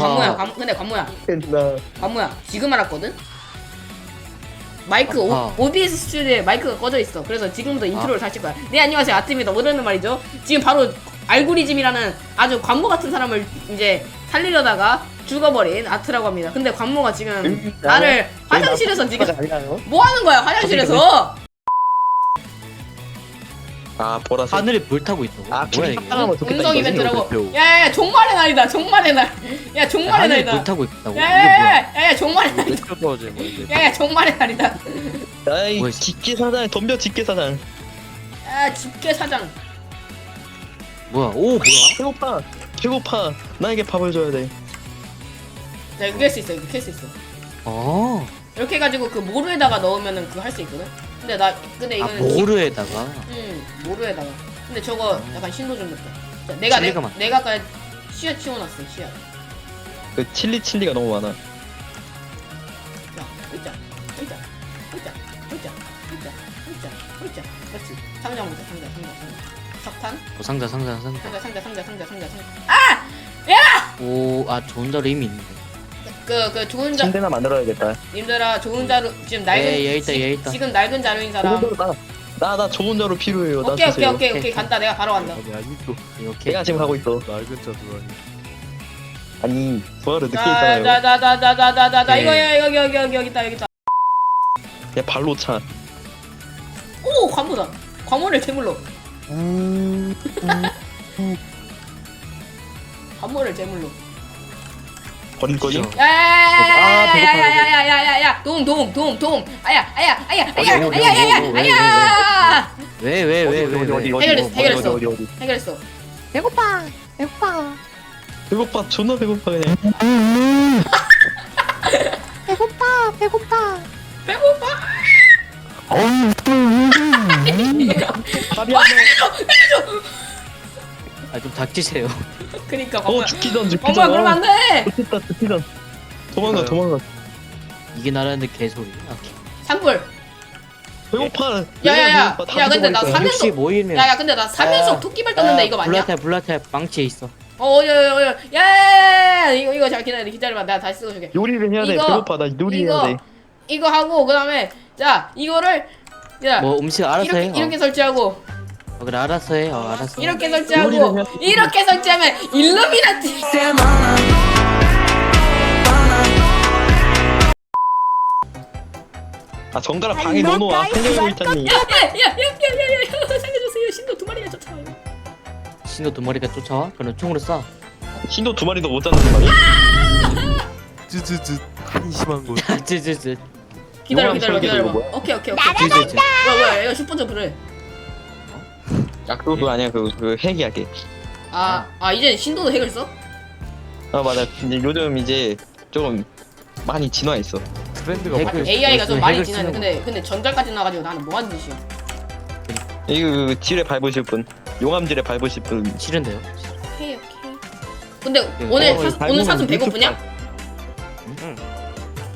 관모야 관, 근데 관모야. 나. 관모야 지금 알았거든? 마이크 오, 아. OBS 스튜디오에 마이크가 꺼져 있어. 그래서 지금부터 인트로를 다시 할 거야 네 안녕하세요. 아트입니다. 뭐라는 말이죠. 지금 바로 알고리즘이라는 아주 관모 같은 사람을 이제 살리려다가 죽어버린 아트라고 합니다. 근데 관모가 지금 음, 나를 화장실에서 지금 아니가요? 뭐 하는 거야 화장실에서 아 보라색 하늘에 물 타고 있다고? 아, 뭐야 이게? 좋겠다, 이거지. 이벤트라고 야야야 종말의 날이다 종말의 날 야 종말의 하늘에 날이다 물 타고 있다고? 이게? 야야야야 종말의 날이다 떨어져 뭐 이제 야야 종말의 날이다 아이 뭐야, 직계사장 덤벼 직계사장 야 집게 사장 뭐야? 오 뭐야? 배고파 배고파 나에게 밥을 줘야 돼자 이거 깰수 있어 이거 깰수 있어 어. 이렇게 해가지고 그 모루에다가 넣으면은 그거 할 수 있거든 근데 나 근데 아 이거는 기- 모르에다가. 응 모루에다가 근데 저거 약간 신도 좀 자, 내가 내, 칠리가 많- 내가 아까 씨앗 치워놨어 씨앗 그 칠리 칠리가 너무 많아 자 의자 의자 의자 의자 의자 의자 의자 그렇지 상자 먼저 상자 상자 상자 석탄 어, 상자 상자 상자. 상자 상자 상자 상자 상자 상자 아! 야! 오, 아 좋은 자로 이미 있는데. 그, 그 좋은 자 침대나 만들어야겠다. 님들아 좋은 자루 지금 낡은 예, 얘 있다, 지- 얘 있다. 지금 낡은 자루인 사람. 좋은 자루 나나 좋은 자루 필요해요. 나 오케이 오케이 주세요. 오케이 오케이. 간다. 내가 바로 간다. 아니 또 이렇게. 내가 지금 가고 있어. 낡은 자두라니 아니 부활을 늦게 있잖아요. 자자자자자자자자 예. 이거 여기 여기 여기 여기 있다 여기 있다. 그냥 발로 차. 오 관모다. 관모를 제물로. 관모를 제물로 거니? 그쵸. 야야야야야야야야야야야 도움 도움 도움 도움 아야 아야 아야 아야 아야 아야 아야 왜 왜 왜 왜 어디, 왜? 어디, 해결했어, 해결했어. 어디, 어디, 어디. 해결했어 배고파 배고파 배고파 존나 배고파 그냥 배고파 배고파 배고파 밥이 안 아좀 닥치세요. 그니까 어 관모야 죽기 전 죽기 전 엄마 그러면 안돼! 죽겠다 죽기 전. 도망가 도망가. 이게 나라는데 개소리. 아, 개- 산불 배고파. 야야야 배고파, 다야 근데 나 죽어버릴 거야. 사면서 모이면. 야야 근데 나 사면서 토끼발 떴는데 이거 맞냐? 블라탭 블라탭 망치에 있어. 어여여여 야야야 야 이거 이거 잘 기다려 기다려봐. 내가 다시 써줄게. 요리를 해야 돼. 이거, 배고파. 나 요리 해야 이거 돼. 이거 하고 그 다음에 자 이거를 야. 뭐 음식 알아서 이렇게 해. 어. 이렇게 설치하고 어, 그래 알아서 해. 어 알았어. 이렇게 설치하고 해야 이렇게 설치하면 일루미나티 아 정가라 방에 넣어놓아 살려고 있잖니 야야야야야야 살려주세요 신도 두 마리가 쫓아와요 신호 두 마리가 쫓아와? 그럼 총으로 쏴. 신도 두 마리도 못 잡는 말이야 쯔쯔쯔 한심한 거 쯔쯔쯔. 기다려 기다려 뭐야? 오케이 오케이 오케이. 뭐야 뭐야 이거 슈퍼 점프를 야 그거 그거 아니야 그, 그 핵이야게 아아 이제 신도도 핵을 써? 아 맞아 근데 요즘 이제 조금 많이 진화했어 트렌드가 핵을- 바뀌었어 AI가 좀 핵을 많이 쓰는 지나네 거. 근데 근데 전달까지 나가지고 나는 뭐 하는 짓이야 이거 그 딜에 밟으실 분 용암질에 밟으실 분 싫은데요? 오케이 오케이 근데 네, 오늘 어, 사, 밟으면 오늘 사슴 배고프냐? 응.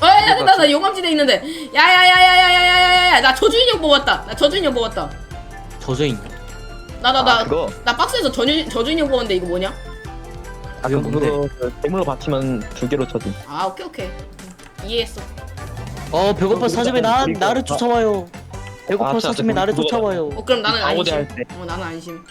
아야나나 용암지대 있는데 야야야야야야야야야 나 저주인형 뽑았다 나 저주인형 뽑았다 저주인. 나 나 나 아 그거 나 박스에서 저주, 저주인형 뽑았는데 이거 뭐냐? 아 그거 그거 그 대물로 받치면 두 개로 쳐지 아 오케이 오케이 이해했어 어 배고파 어, 사슴이 나 나를 쫓아와요. 배고파 아, 진짜, 사슴이 나를 그거- 쫓아와요. 어 그럼 나는 안심. 어 나는 안심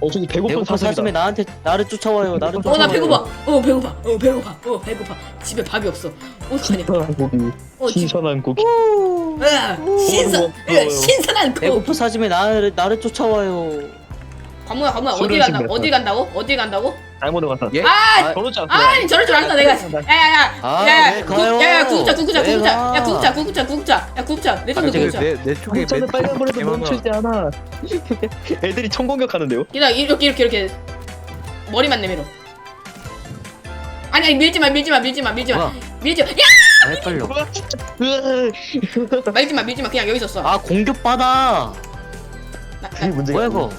어 저기 배고픈 사슴이 나한테 나를 쫓아와요. 나를 어 쫓아와요. 나 배고파. 어 배고파. 어 배고파. 어 배고파. 집에 밥이 없어. 어떡하냐? 신선한 고기. 어 집, 신선한 고기. 으아, 신선 어, 으아, 어, 신선한 거 배고파 사슴이 나를 나를 쫓아와요. 관모야 관모야 어디 술을 간다. 어디 간다고? 어디 간다고 잘못 갔다 예? 아 저러지 않았어 아니 저럴 줄 알았다 내가 야야야 아, 야야 왜 가요? 야야 구급차 구급차 왜 구급차 가? 야 구급차 구급차 구급차 야 구급차 내 손도 아, 저기 구급차 내, 내 쪽에 공짜는 빨간 불에도 개많아. 멈추지 않아 애들이 총공격하는데요 기다려 이렇게 이렇게 이렇게 머리만 내밀어 아니 아니 밀지 마 밀지 마 밀지 마 밀지 마 뭐야? 밀지 마 야 아, 헷갈려. 으아. 밀지 마 밀지 마 그냥 여기서 써아 공격 받아. 나, 그게 나, 문제가 뭐야 이거?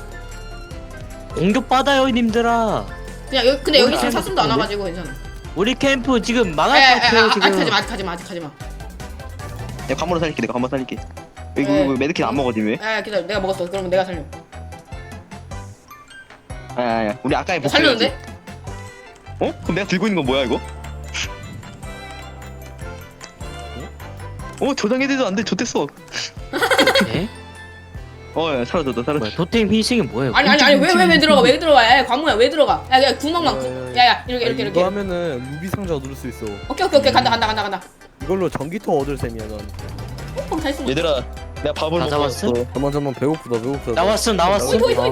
공격 받아요 님들아. 그냥 여기 근데 여기 지금? 사슴도 안 와가지고 괜찮아 우리 캠프 지금 망할 야야야 것 같아요 아직 지금. 가지마 아직 가지마 아직 가지마 야 관모로 살릴게 내가 관모 살릴게 이거 네. 이거 메드킷 안 먹어지 왜? 야야 기다려 내가 먹었어 그러면 내가 살려 아야 우리 아까에 야, 살렸는데? 어? 그럼 내가 들고 있는 건 뭐야 이거? 어? 저장해도 안 돼. 좋댔어. 에? 어, 야, 사라졌다, 사라졌다. 토템 희생이 뭐예요? 아니 아니 아니 왜 왜 왜 들어가 왜 들어가 야 광무야 왜 들어가 야야 구멍만 구... 야야 이렇게 이렇게 아니, 이렇게 이거 하면은 루비 상자 누를 수 있어. 오케이 오케이 오케이 간다 간다 간다 간다 이걸로 전기톱 얻을 셈이야 난. 어, 잘쓴 얘들아, 내가 밥을 다 먹고 잡았어? 왔어. 잠만 잠만 배고프다 배고프다. 나왔어, 나왔어. 어이 어이 어이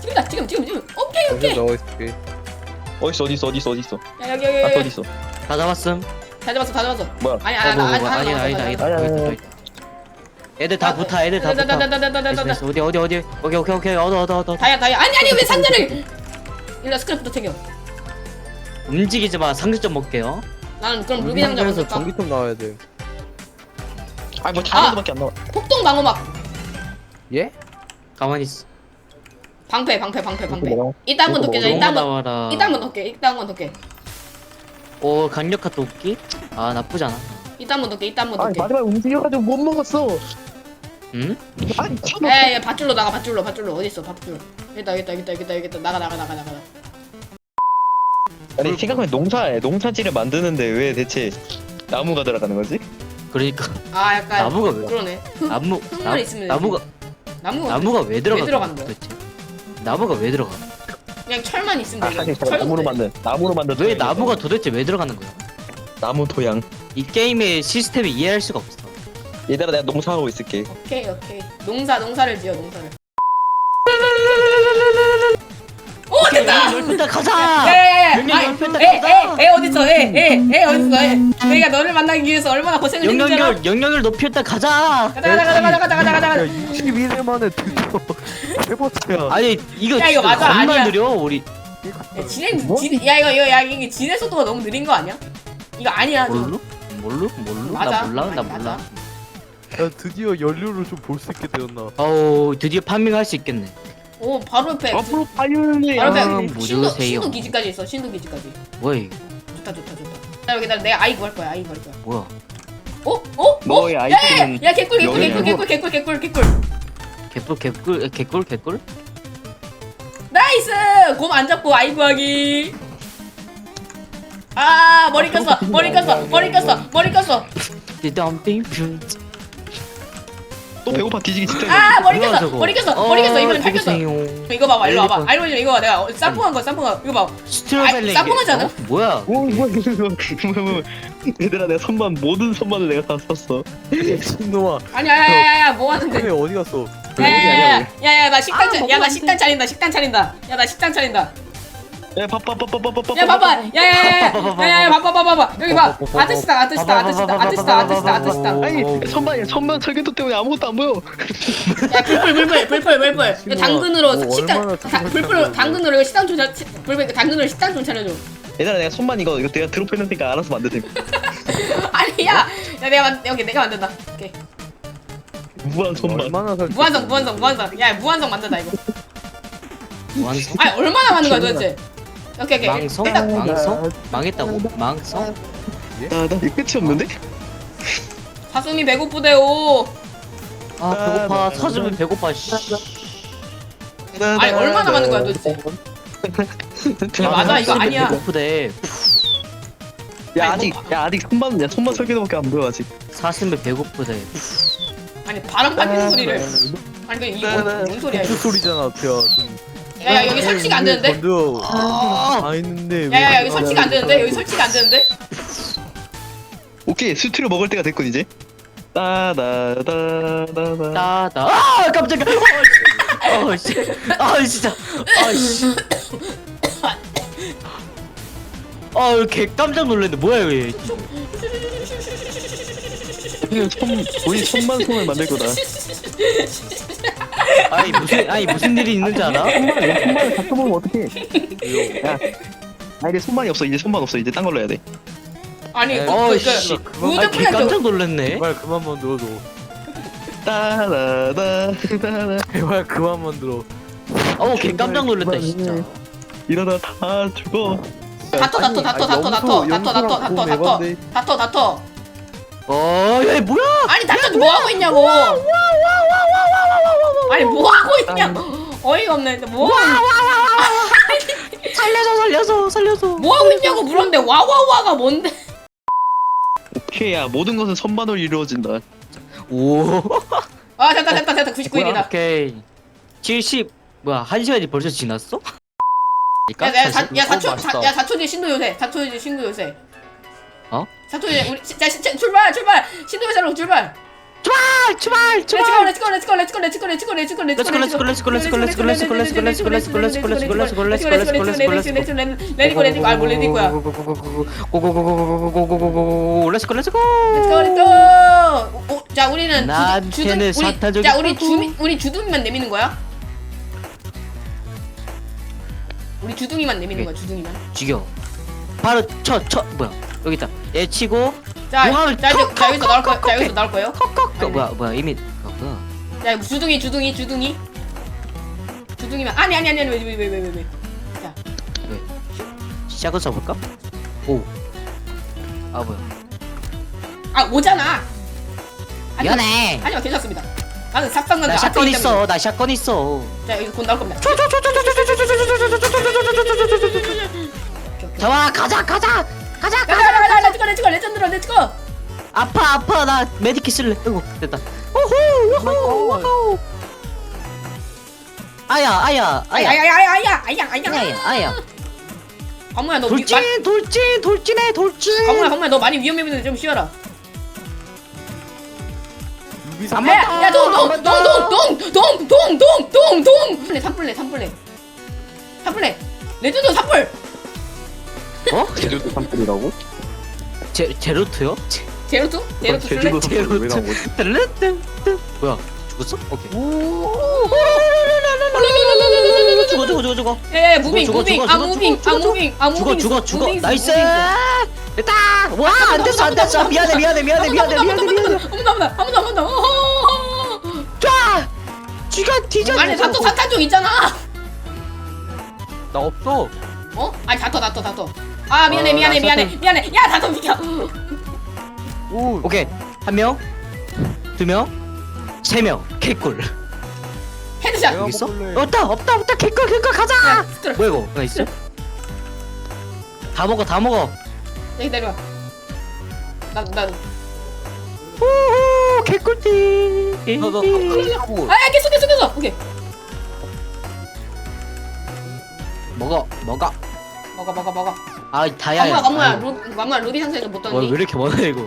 지금다 지금 지금 지금 오케이 오케이 나와 있을게. 어딨어, 어딨어, 어딨어, 어딨어. 야 여기 여기 아, 여기 어딨어. 다 잡았음. 다 잡았어 다 잡았어 뭐야? 아니 어, 아니 뭐, 아니 뭐, 아니 아니다, 아니다, 아니다. 아니, 아니, 아니. 애들 다 붙어, 애들 다 붙어. 어디, 어디, 어디. 오케이, 오케이, 오케이. 얻어, 얻어, 얻어. 다야 다야 아니 아니 왜 상자를 일단 스크랩부터 챙겨 움직이지 마. 상점 먹게요. 나는 그럼 루비 상자 상자에서 먹을까 전기톱 나와야 돼. 아니, 뭐 아. 다이아몬드밖에 안 나와. 폭동 방어막 예? 가만히 있어. 방패 방패 방패 방패 뭐야? 이따 한번 더 깨자 이따 한번 나와라. 이따 한번 더 깨. 이따 한번 더 깨. 오, 강력한 도끼? 아, 나쁘지 않아. 이따 깨. 이따 아니, 깨. 마지막에 움직여가지고 못 먹었어. 응? 아니, 참. 에이 밧줄로 나가 밧줄로 밧줄로 어디 있어 밧줄. 여기다 여기다 여기다 여기다 여기다 나가 나가 나가 나가. 아니, 생각하면 농사에 농사지를 만드는데 왜 대체 나무가 들어가는 거지? 그러니까 아 약간 나무가 왜? 그러네. 나무 흙만 나, 있으면 나무가 나무가 나무가 왜 들어가? 거야? 도대체? 나무가 왜 들어가? 그냥 철만 있으면 아, 돼. 사실 나무로 돼. 만든, 나무로 만든. 왜. 나무가 도대체 왜 들어가는 거야? 나무 토양. 이 게임의 시스템을 이해할 수가 없어. 얘들아, 내가 농사하고 있을게. 오케이 오케이. 농사 농사를 지어 농사를. 오 됐다. 열분다 가자. 야야야야. 명령 열패다 에에에 어디 있어? 에에에? 에. 내가 너를 만나기 위해서 얼마나 고생을 했는지 알아? 영향력 영향을 높였다 가자. 가자 가자 가자 가자 가자 가자 가자. 야 22일 만에 드디어 세 번째야. 아니 이거 야, 이거 진짜 맞아, 아니야. 느려 우리 야, 진행 진, 야 이거 이거 야 이게 진행 속도가 너무 느린 거 아니야? 이거 아니야. 뭘로? 뭘로? 뭘로? 맞아. 나 몰라 나 아니, 몰라. 맞아. 야 드디어 연료를 좀 볼 수 있게 되었나. 어우 드디어 판밍할 수 있겠네. 오 바로 옆에 앞으로 파이올리. 바로 아, 옆에 신도 모르세요. 신도 기지까지 있어. 신도 기지까지. 뭐야 이거? 좋다 좋다 좋다. 자 여기다 내가 아이 구할 거야. 아이 구할 거야. 뭐야? 어? 어? 어? 너의 아이템은 야 개꿀 개꿀 개꿀? 개꿀 개꿀 개꿀 개꿀. 개꿀 개꿀 개꿀 개꿀? 나이스! 곰 안 잡고 아이 구하기. 아 머리 꼈어 머리 꼈어 머리 꼈어 머리 꼈어 덤핑 뷰. 또 배고파 뒤지기 진짜. 아 머리 뭐야, 꼈어 저거? 머리 꼈어 머리 꼈어 이번엔 다 꼈어? 이거 봐봐 일로 와봐. 알고 이거 봐 내가 쌈뽕한 거 쌈뽕한 거 이거 봐 스트로벨리. 아, 쌈뽕하지 않아? 어? 뭐야? 오, 뭐야, 뭐야, 뭐야. 얘들아, 내가 선반, 모든 선반을 내가 다 샀어. 신놈아. 아니야 야야야야 뭐 하는데 왜 어디 갔어? 야야야야야야 나 식단 차, 야나 식단 차린다 식단 차린다 야나 식단 차린다 야, 밥, 밥, 밥, 밥, 밥, 밥, 밥. 야 봐봐 야야야야야야 봐봐 봐봐 봐봐 여기 봐 아저씨다 아저씨다 아저씨다 아저씨다 아저씨다 아저씨다 아니, 선반, 선반 설계도 때문에 아무것도 안 보여. 야 불불 불불 불불 불불 이거 당근으로 뭐 식단 얼마나 다- 자주 불불 했다고. 당근으로 이거 식단 좀 잘- 불불 이거 당근으로 식단 좀 차려줘 얘들아, 내가 선반 이거, 이거 내가 드롭했는니까 알아서 만드세요. 아니야 야 내가 만 여기 내가 만든다 오케이 무한 선반. 얼마나 살? 무한성 무한성 무한성 야 무한성 만든다 이거 완성? 아니 얼마나 많은 거야 도대체 오케이 오케이. 망성? 일단 망성? 망했다고? 망성? 나, 나 이거 끝이 없는데? 가슴이 배고프대요. 아 배고파. 사주면 배고파 씨. 아니 얼마나 많은 거야 도대체? 야 맞아? 이거 아니야. 배고프대. 야, 아직, 야, 아직 선반, 야, 선반 설계도밖에 안 보여, 아직. 사슴배 배고프대. 아니 바람 빠지는 소리를. 아니 그 이거 뭔, 뭔 소리야 이거? 그 소리잖아, 야. 좀. 야야 여기 설치가 안 되는데? 건드. 아, 아 있는데. 야야 여기 설치가 안 되는데? 여기 설치가 안 되는데? 오케이, 수트를 먹을 때가 됐군, 이제. 따다다다다. 따다. 아 깜짝이야. 어 씨 아 진짜. 아 씨. 아개 깜짝 놀랐네 뭐야 이거 우리 천, 우리 천만 손을 만들 거다. 아니 무슨 아니 무슨 일이 있는지 알아? 손만을, 손만을 다 써먹으면 어떡해. 야. 아, 이제 손만이 없어, 이제 손만 없어, 이제 딴 걸로 해야 돼. 아니 그, 어씨 그, 그, 아개 플랜트 깜짝 놀랐네 제발 그만 만 들어줘. 따다다다다. 제발 그만 만 들어. 어개 깜짝 놀랐다 진짜 이러다 다 죽어. 다퉈 다퉈 다퉈 다퉈 다퉈 다퉈 다퉈 다퉈 다퉈 다퉈 다퉈 어야 뭐야 아니 다퉈 뭐 하고 있냐고 아니 뭐 하고 있냐 어이가 없네 뭐 하고 살려줘 살려줘 살려줘 뭐 하고 있냐고 물었는데 와와와가 뭔데? 오케이야 모든 것은 선반으로 이루어진다 오 아 됐다 됐다 됐다 99일이다. 오케이 70 뭐야 한 시간이 벌써 지났어? 야야 사, 야 오, 4초 맛있다. 야 4초 뒤에 신도 요새 4초 뒤에 신도 요새. 어? 4초 뒤에 우리 자, 시, 자, 출발 출발 신도 요새로 출발. 출발 출발 렛츠고 렛츠고 렛츠고 렛츠고 렛츠고 렛츠고 렛츠고 렛츠고 렛츠고, 렛츠고, 렛츠고, 렛츠고, 렛츠고, 렛츠고, 렛츠고, 렛츠고, 렛츠고, 렛츠고, 렛츠고, 렛츠고, 렛츠고, 렛츠고, 렛츠고, 레디고 레디고 아 몰래 레디고야. 고고고고고고고고고고고고 렛츠고 렛츠고 렛츠고 렛츠고. 오, 자 우리는 주둔 우리 자 우리. 주민 우리 주둥이만 내미는 거야. 우리 주둥이만 내미는 거야 주둥이만. 죽여 바로 쳐쳐 뭐야 여기 있다 얘 치고 자, 용암을 자, 이제, 턱, 자 여기서 턱, 나올 거, 턱, 자 여기서 나올 거예요. 어, 뭐야 뭐야 이미 어, 뭐야 자 주둥이 주둥이 주둥이. 주둥이만 아니 아니 아니 아니 왜왜 왜 왜왜 왜, 왜. 자 시작을 쳐볼까? 오아 뭐야 아 오잖아. 아니, 미안해 아니요 괜찮습니다. 나는 삭방난 나 샷건 있어 나 샷건 있어 자 여기 곧 나올 겁니다. 잡아 가자 가자 가자 가자 가자 가자 렛츠고 렛츠고 레전드로 렛츠고. 아파 아파 나 메디킷 쓸래 아이고 됐다 우후 우후 우후 아야 아야 아야 아야 아야 아야 아야 아야 아야. 아야 아야 강무야 너 위- 마- 돌진 돌진 돌진해 돌진 강무야 강무야 너 많이 위험해 보이는데 좀 쉬어라. 루비 한삼번 야, 더, 야, 동, 동, 한번 동, 더. 동, 동, 동, 동, 동, 동, 동. 삼플레, 삼플레, 삼플레, 삼플레. 레전드 삼플. 어? 제주도 산불이라고? 제 제로트요? 제- 제로투? 제로투 쓸래? 제주도 산불 왜 제로트 나오지? 뭐야 죽었어? 오케이 죽어 죽어 죽어 죽어 예, 예, 무빙, 죽어, 무빙, 죽어, 아 죽어, 무빙, 죽어, 아 무빙, 아 무빙. 죽어 죽어 나이스. 됐다 와 안 됐어 안 됐어 미안해 미안해 미안해 미안해 미안해 미안해 아무도 아무도 아무도 아무도 아무도. 쫙 쥐가 뒤져 아니 다토 사탄 좀 있잖아. 나 없어 어? 아니 다토 다토 다토. 아 미안해 어, 미안해 나 미안해 사탄. 미안해. 야 다토 비켜. 오 오케이 한 명 두 명 세 명 개꿀 헤드샷. 내가 여기 있어? 먹을래. 없다 없다 없다 개꿀 개꿀 가자 야. 뭐야 이거 나 있어? 다 먹어 다 먹어 여기 내려와. 나나 오호 개꿀띠 너너 하고 아, 계속 계속 계속. 오케이. 먹어 먹어 먹어 먹어 먹어. 아 다야야. 강무야 강무야 루 강무야 루비 상자에서 못 와왜 떴니? 이렇게 많아 이거?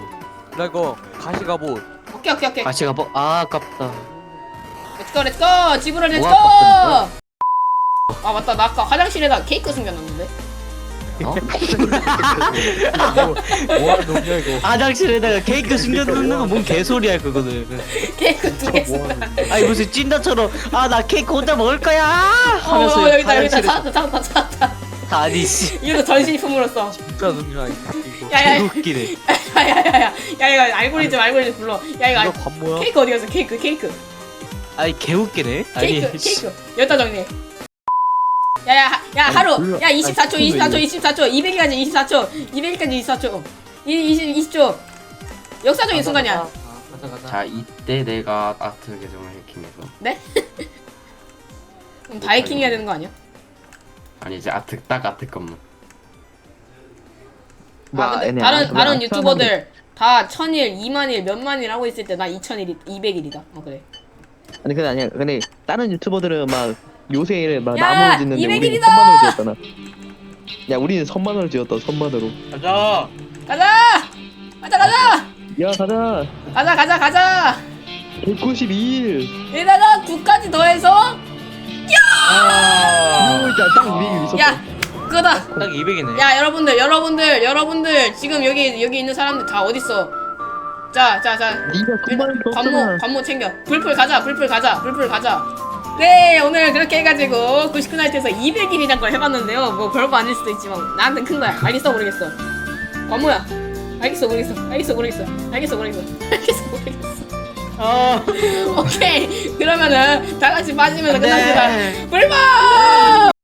나 이거 가시가보 오케이 오케이 오케이. 같이 가봐 아 아깝다. 렛츠고 렛츠고 집으로 렛츠고 뭐가 아 맞다. 나 아까 화장실에다 케이크 숨겨놨는데. 어? 뭐하는 놈이야 이거? 화장실에다가 케이크 숨겨놓는 건 뭔 개소리야 그거는. 케이크 두개 뭐하는 숨겨 아니 무슨 찐다처럼 아 나 케이크 혼자 먹을 거야. 어, 하면서 어 여기다 여기다. 화장실에서. 찾았다 찾았다 찾았다 아니 씨 이것도 전시품으로써. 진짜 놈이야 이거 야야 개웃기네. 야야야야 야. 이거 알고리즘 알고리즘 불러. 야 이거 이거 알- 밥 뭐야? 케이크 어디 갔어? 케이크 케이크. 아니 개웃기네. 아니 케이크 씨. 케이크. 여기다 정리해 야야 야 하루. 야 24초 아니, 24초 불러, 24초. 200일까지 24초. 200일까지 24초. 20 20초. 역사적인 순간이야. 자. 이때 내가 아트 계정을 해킹해서. 그럼 다 해킹 해야 되는 거 아니야? 아니 이제 아트 딱 아트 것만 아 근데 얘네 다른 안- 다른 안 유튜버들 다 천일, 이만일, 몇만일 하고 있을 때 나 2000일, 200일이다. 어 그래. 아니 그게 아니야 근데 다른 유튜버들은 막 요새를 막 야, 나무를 짓는데 우리는 200일이다! 선반으로 지었잖아 야 우리는 선반으로 지었다 선반으로 가자 가자! 가자 가자! 야 가자 가자 가자 가자! 192일 이러다가 9까지 더해서 일단 딱 200일 있었다 야 그거다. 딱 200이네 야 여러분들 여러분들 여러분들 지금 여기 여기 있는 사람들 다 어디 있어? 자자 선반을 관모 관모 챙겨. 불풀 가자 불풀 가자 불풀 가자. 네 오늘 그렇게 해가지고 99나이트에서 200일이란 걸 해봤는데요. 뭐 별거 아닐 수도 있지만 나한텐 큰 거야. 알겠어 모르겠어. 관모야. 알겠어 모르겠어. 알겠어 모르겠어. 알겠어 모르겠어. 알겠어 모르겠어. 아 오케이 그러면은 다 같이 빠지면 안 돼. 끝납니다. 불만.